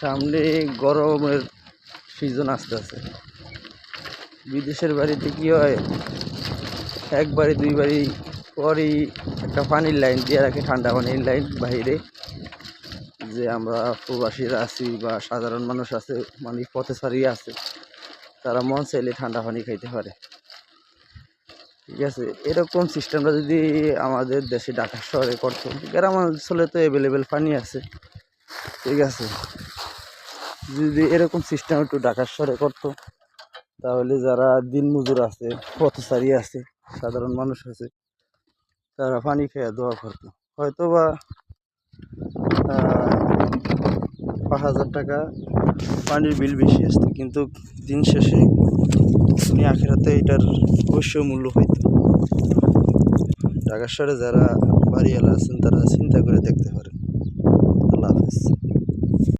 সামনে গরমের সিজন আসতে আছে বিদেশের বাড়িতে কি হয় একবারে দুইবারই পরই একটা পানির লাইন দিয়ে রাখে ঠান্ডা পানির লাইন বাইরে। যে আমরা প্রবাসীরা আছি বা সাধারণ মানুষ আছে মানে পথে পথেচারী আছে, তারা মন চাইলে ঠান্ডা পানি খাইতে পারে। ঠিক আছে, এরকম সিস্টেমটা যদি আমাদের দেশে ঢাকা শহরে করতো গ্রাম অঞ্চলে তো অ্যাভেলেবেল পানি আছে। ঠিক আছে যদি এরকম সিস্টেম একটু ঢাকা শহরে করতো, তাহলে যারা দিনমজুর আছে, পথচারী আছে, সাধারণ মানুষ আছে, তারা পানি খেয়ে দোয়া করতো। হয়তো বা পাঁচ হাজার টাকা পানির বিল বেশি আসতো, কিন্তু দিন শেষে উনি আখেরাতে এটার অবশ্যই মূল্য হইত। ঢাকা শহরে যারা বাড়িওয়ালা আছেন, তারা চিন্তা করে দেখতে পারে।